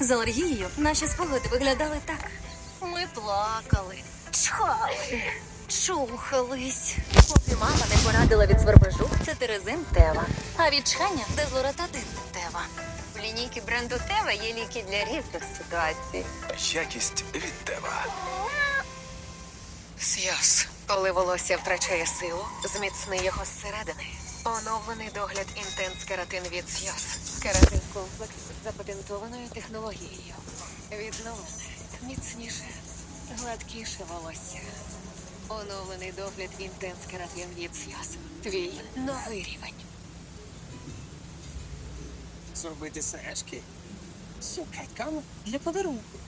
З алергією наші спогади виглядали так. Ми плакали, чхали, чухались. Поки мама не порадила від свербежу, це терезин Тева. А від чхання дезлоратадин Тева. В лінійки бренду Тева є ліки для різних ситуацій. Якість від Тева. Сйоз. Коли волосся втрачає силу, зміцни його зсередини. Оновлений догляд інтенс кератин від Сйоз. Кератин комплекс з запатентованою технологією. Відновлене, міцніше, гладкіше волосся. Оновлений догляд інтенс кератин від. Твій новий рівень. зробити сережки з для подарунку.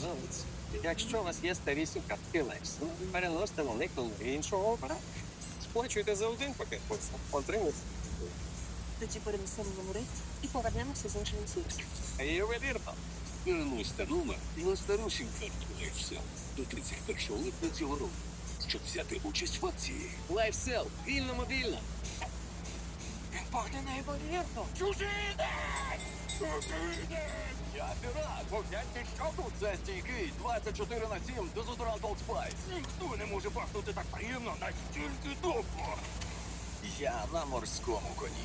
Золоць, якщо у вас є старі сукатки Лексу, переносите них іншого. Сплачуйте за один пакет, отримуєте. Тоді перенесемо номери і повернемося з іншим світом. Ювелірно. Переносьте номер на старушим карту до 31 липня цього року, щоб взяти участь в акції. Лайфсел, вільно мобільно. Він пахне неймовірно. День! Я пірат, погляньте, що тут це стійкий 24 на 7 дезодорант Old Spice. Ніхто не може пахнути так приємно настільки довго. Я на морському коні.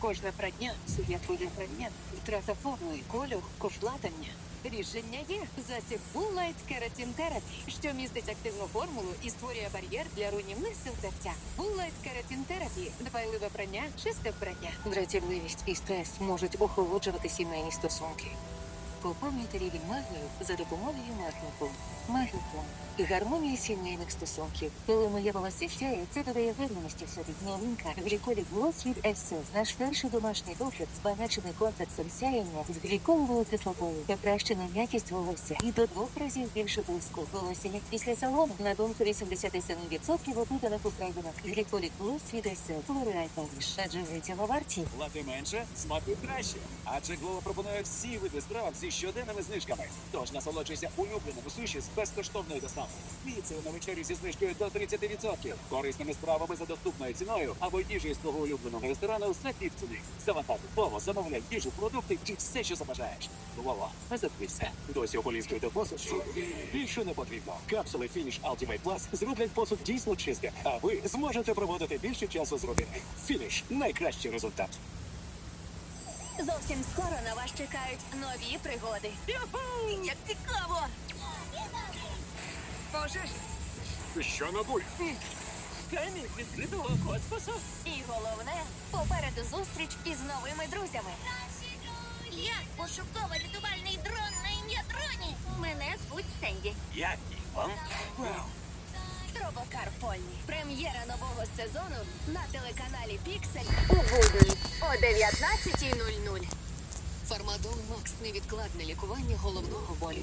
Кожна прадня, є твоє прання. Втрата форми, кольору, кошлатання. Рішення є. Засіб Full Light Keratin що містить активну формулу і створює бар'єр для руйнівних сил тертя. Full Light Keratin дбайливе прання, чисте прання. Дратівливість і стрес можуть охолоджувати сімейні стосунки. Поповнюйте рівень магнію за допомогою магніку. Магніку. Гармонія сімейних стосунків. Коли моє волосся сяє, це додає в собі. Новинка. Гліколік Глос від Esse. Наш перший домашній догляд збагачений комплексом сяєння з гліколовою кислотою. Покращена м'якість волосся і до двох разів більше блиску. Волосся як після салону. На думку 87% опитаних українок. Гліколік Глос від Esse. Флоріай Павіш. Адже цього варті. Плати менше, смакуй краще. Адже Глова пропонує всі види страв зі щоденними знижками. Тож насолоджуйся улюбленими суші з безкоштовною доставкою. Піцею на вечерю зі знижкою до 30%. Корисними стравами за доступною ціною або їжею з твого улюбленого ресторану за півціни. Завантажуй слово, замовляй їжу, продукти і все, що забажаєш. Вова, а за тобі все. Досі ополіскуєте посуд? Більше не потрібно. Капсули Finish Ultimate Plus зроблять посуд дійсно чистим, а ви зможете проводити більше часу з родиною. Finish – найкращий результат. Зовсім скоро на вас чекають нові пригоди. Як цікаво! Пожежі. Що на бурі? Камінь відкритого космосу. І головне, попереду зустріч із новими друзями. Я пошуково рятувальний дрон на ім'я Дроні. Мене звуть Сенді. Я Іван. Робокар Полі. Прем'єра нового сезону на телеканалі Піксель. У будні о 19.00. Фармадол Макс невідкладне лікування головного болю.